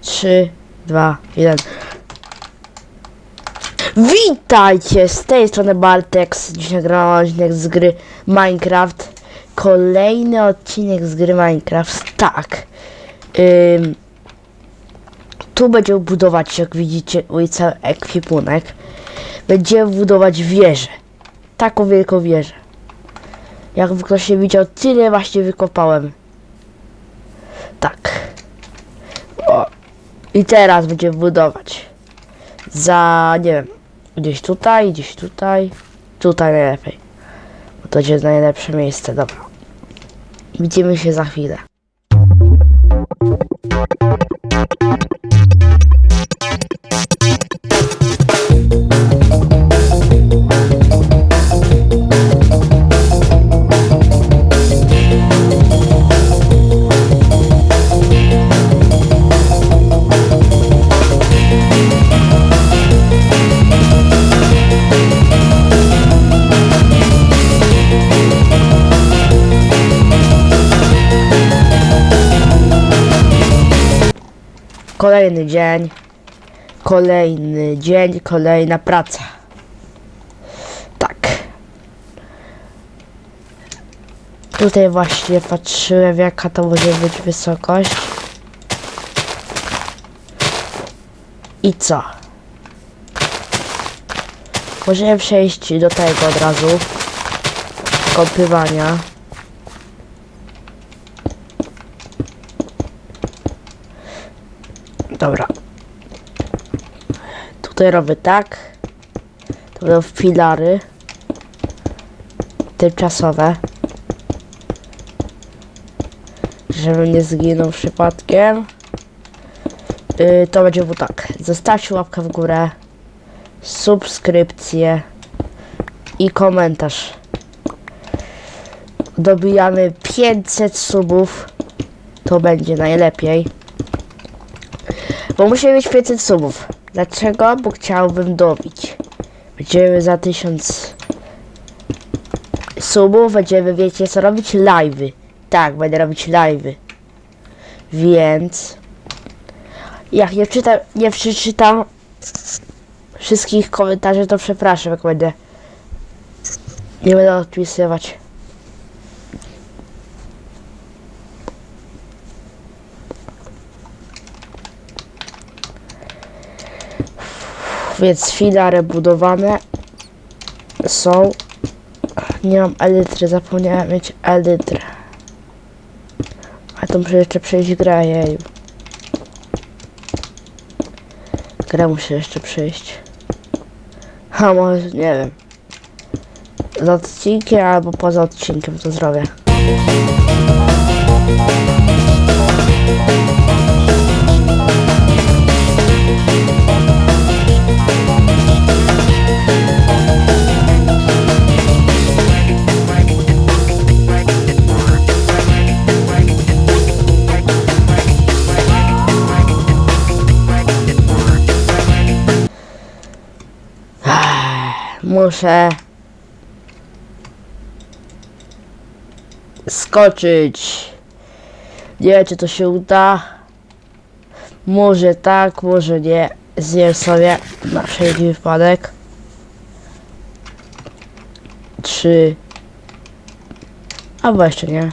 3, 2, 1. Witajcie! Z tej strony Bartex. Dziś nagrałem odcinek z gry Minecraft. Kolejny odcinek z gry Minecraft. Tak. Ym, tu będziemy budować, jak widzicie, cały ekwipunek. Będziemy budować wieżę. Taką wielką wieżę. Jak ktoś nie widział, tyle właśnie wykopałem. Tak. I teraz będziemy budować. Za, nie wiem, gdzieś tutaj, gdzieś tutaj. Tutaj najlepiej. Bo to będzie najlepsze miejsce, dobra. Widzimy się za chwilę. Kolejny dzień. Kolejny dzień, kolejna praca. Tak. Tutaj właśnie patrzyłem jaka to może być wysokość. I co? Możemy przejść do tego od razu. Kąpywania. Dobra. Tutaj robię tak. To będą filary. Tymczasowe. Żeby nie zginął przypadkiem. Yy, to będzie było tak. Zostawcie łapkę w górę. Subskrypcję. I komentarz. Dobijamy 500 subów. To będzie najlepiej. Bo muszę mieć 500 subów. Dlaczego? Bo chciałbym dobić. Będziemy za 1000 subów, będziemy, wiecie co robić? Live'y. Tak, będę robić live'y. Więc... Jak nie czytam, nie przeczytam wszystkich komentarzy, to przepraszam, jak będę... Nie będę odpisywać. Więc filary budowane są. Nie mam elitry, zapomniałem mieć elitry. A to muszę jeszcze przejść grę, jeju. Grę muszę jeszcze przejść. A może, nie wiem. Z odcinkiem albo poza odcinkiem to zrobię. Muszę skoczyć. Nie wiem, czy to się uda. Może tak, może nie. Zjem sobie na wszelki wypadek. Trzy. Albo jeszcze nie.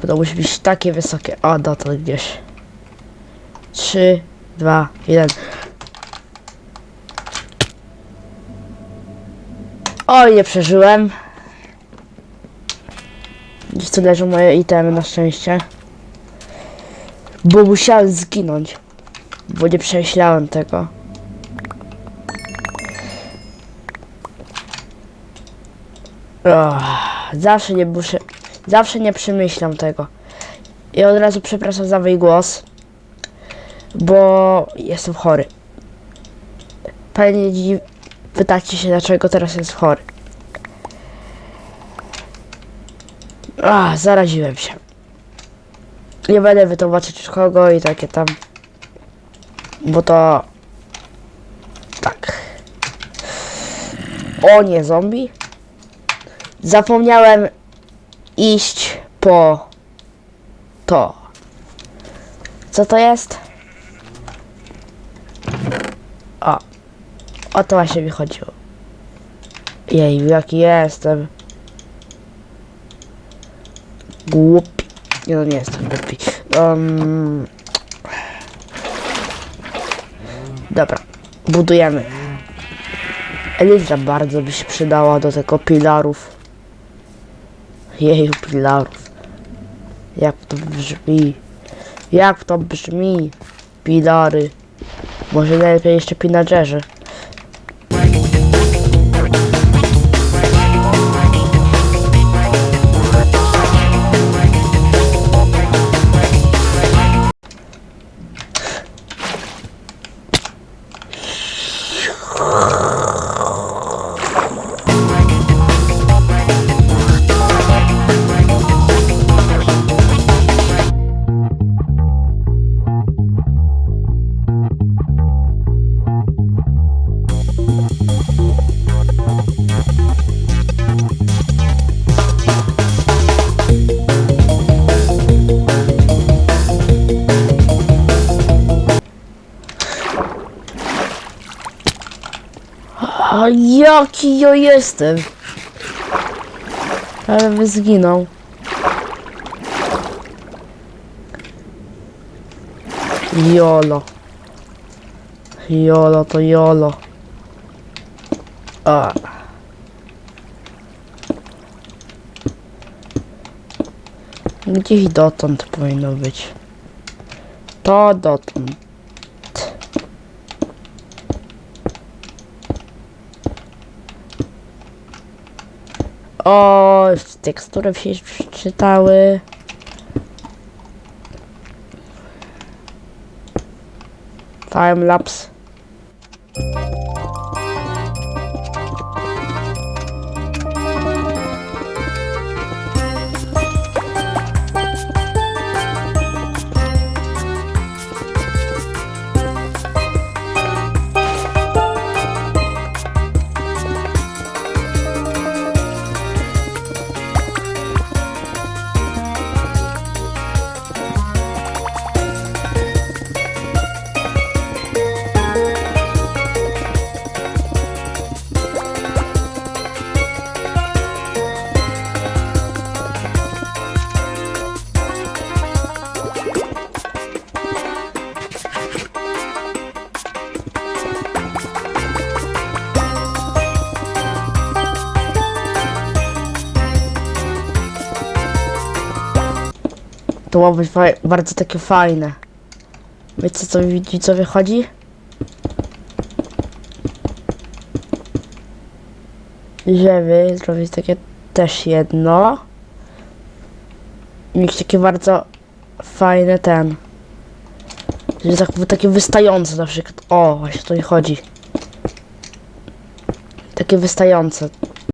Bo to musi być takie wysokie. O, dotąd gdzieś. Trzy, dwa, jeden. Oj, nie przeżyłem. Gdzieś tu leżą moje itemy na szczęście. Bo musiałem zginąć. Bo nie przemyślałem tego. Ugh, zawsze nie muszę. Zawsze nie przemyślam tego. I od razu przepraszam za mój głos. Bo jestem chory. Pewnie Pytacie się, dlaczego teraz jest chory. A, zaraziłem się. Nie będę wytłumaczyć kogo i takie tam. Bo to... Tak. O nie, zombie. Zapomniałem iść po to. Co to jest? O to właśnie mi chodziło. Jej, jaki jestem. Głupi. Nie, no nie jestem głupi. Um... Dobra, budujemy. Elytra bardzo by się przydała do tego pilarów. Jej, pilarów. Jak to brzmi? Jak to brzmi? Pilary. Może najlepiej jeszcze pillagerzy. A jaki ja jestem? Ale by zginął. Jolo. Jolo to jolo. A. Gdzieś dotąd powinno być. To dotąd. O, tekstury się przeczytały. Timelapse. To ma być bardzo takie fajne. Wiecie co mi widzowie chodzi? Żeby zrobić takie też jedno. Mieć takie bardzo fajne ten. Że tak, takie wystające na przykład. O, właśnie o to mi chodzi. Takie wystające.